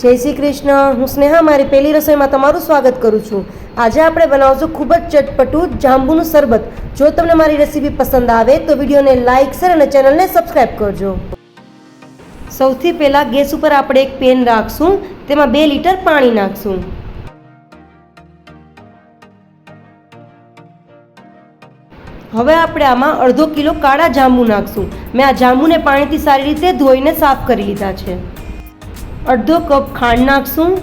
જય શ્રી કૃષ્ણ. હું સ્નેહા, મારી પહેલી રસોઈમાં તમારું સ્વાગત કરું છું. આજે આપણે બનાવશું ખૂબ જ ચટપટું જાંબુનું શરબત. જો તમને મારી રેસીપી પસંદ આવે તો વિડીયોને લાઇક શેર અને ચેનલને સબસ્ક્રાઈબ કરજો. સૌથી પહેલાં ગેસ ઉપર આપણે એક પેન રાખશું. તેમાં બે લીટર પાણી નાખશું. હવે આપણે આમાં અડધો કિલો કાળા જાંબુ નાખશું. મેં આ જાંબુને પાણીથી સારી રીતે ધોઈને સાફ કરી લીધા છે. અડધો કપ ખાંડ નાખશું.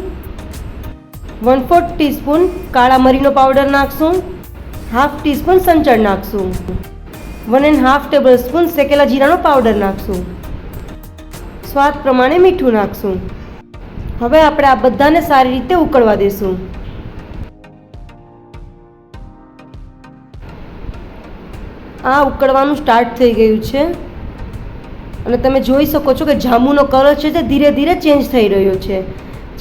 વન ફોર્થ ટીસ્પૂન કાળા મરીનો પાવડર નાખશું. હાફ ટીસ્પૂન સંચળ નાખશું. One and half tablespoon શેકેલા જીરાનો પાવડર નાખશું. સ્વાદ પ્રમાણે મીઠું નાખશું. હવે આપણે આ બધાને સારી રીતે ઉકળવા દેશું. આ ઉકળવાનું સ્ટાર્ટ થઈ ગયું છે. અને તમે જોઈ શકો છો કે જાંબુનો કલર છે તે ધીરે ધીરે ચેન્જ થઈ રહ્યો છે.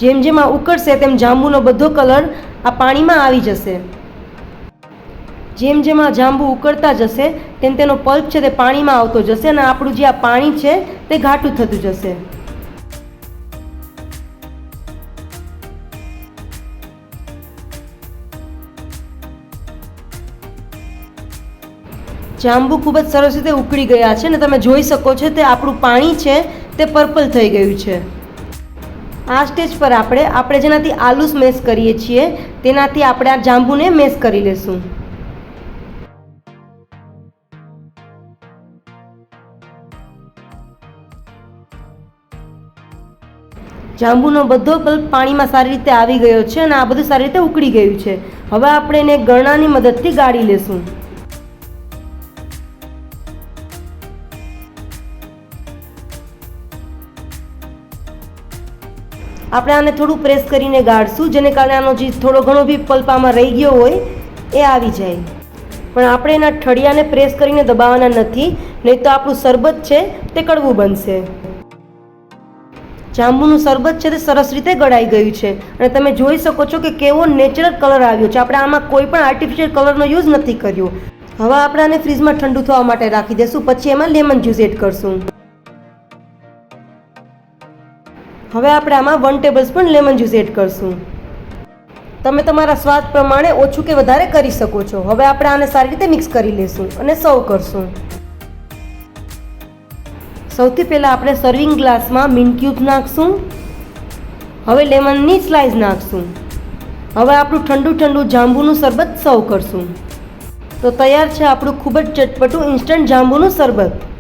જેમ જેમ આ ઉકળશે તેમ જાંબુનો બધો કલર આ પાણીમાં આવી જશે. જેમ જેમ આ જાંબુ ઉકળતા જશે તેમ તેનો પલ્પ છે તે પાણીમાં આવતો જશે અને આપણું જે આ પાણી છે તે ઘાટું થતું જશે. જાંબુ ખૂબ જ સરસ રીતે ઉકળી ગયા છે અને તમે જોઈ શકો છો તે આપણું પાણી છે તે પર્પલ થઈ ગયું છે. આ સ્ટેજ પર આપણે આપણે જેનાથી આલુ મેશ કરીએ છીએ તેનાથી આપણે આ જાંબુને મેશ કરી લેશું. જાંબુનો બધો પલ્પ પાણીમાં સારી રીતે આવી ગયો છે અને આ બધું સારી રીતે ઉકળી ગયું છે. હવે આપણે એને ગરણાની મદદથી ગાળી લેશું. આપણે આને થોડું પ્રેસ કરીને ગાળશું, જેને કારણે આનો જે થોડો ઘણો બી પલ્પ રહી ગયો હોય, એ આવી જાય. પણ આપણે એના ઠળિયાને પ્રેસ કરીને દબાવવાના નથી, નહીં તો આપણું શરબત છે તે કડવું બનશે. જાંબુનું શરબત છે તે સરસ રીતે ગળાઈ ગયું છે. અને તમે જોઈ શકો છો કે કેવો નેચરલ કલર આવ્યો છે. આપણે આમાં કોઈ પણ આર્ટિફિશિયલ કલરનો યુઝ નથી કર્યો. હવે આપણે આને ફ્રીજમાં ઠંડુ થવા માટે રાખી દઈશું, પછી એમાં લેમન જ્યુસ એડ કરશું. હવે આપણે આમાં one tablespoon lemon juice add કરશું. તમે તમારા સ્વાદ પ્રમાણે ઓછું કે વધારે કરી શકો છો. હવે આપણે આને સારી રીતે મિક્સ કરી લેશું અને સર્વ કરશું. સૌથી પહેલાં આપણે સર્વિંગ ગ્લાસમાં મીન ક્યુબ નાખશું. હવે લેમનની સ્લાઇસ નાખશું. હવે આપણું ઠંડુ ઠંડુ જાંબુનું શરબત સર્વ કરશું. તો તૈયાર છે આપણું ખૂબ જ ચટપટું ઇન્સ્ટન્ટ જાંબુનું શરબત.